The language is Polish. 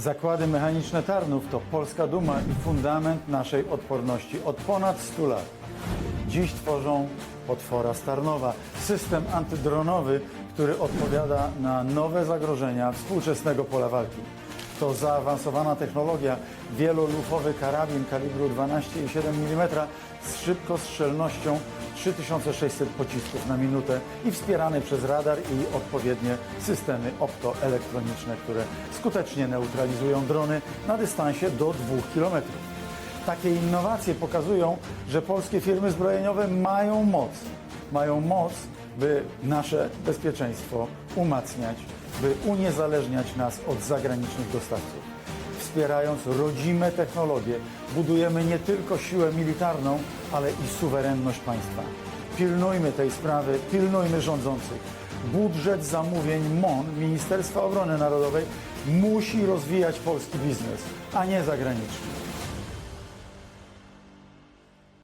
Zakłady Mechaniczne Tarnów to polska duma i fundament naszej odporności od ponad 100 lat. Dziś tworzą potwora z Tarnowa, system antydronowy, który odpowiada na nowe zagrożenia współczesnego pola walki. To zaawansowana technologia, wielolufowy karabin kalibru 12,7 mm z szybkostrzelnością 3600 pocisków na minutę i wspierany przez radar i odpowiednie systemy optoelektroniczne, które skutecznie neutralizują drony na dystansie do 2 km. Takie innowacje pokazują, że polskie firmy zbrojeniowe mają moc. Mają moc, by nasze bezpieczeństwo umacniać, by uniezależniać nas od zagranicznych dostawców. Wspierając rodzime technologie, budujemy nie tylko siłę militarną, ale i suwerenność państwa. Pilnujmy tej sprawy, pilnujmy rządzących. Budżet zamówień MON, Ministerstwa Obrony Narodowej, musi rozwijać polski biznes, a nie zagraniczny.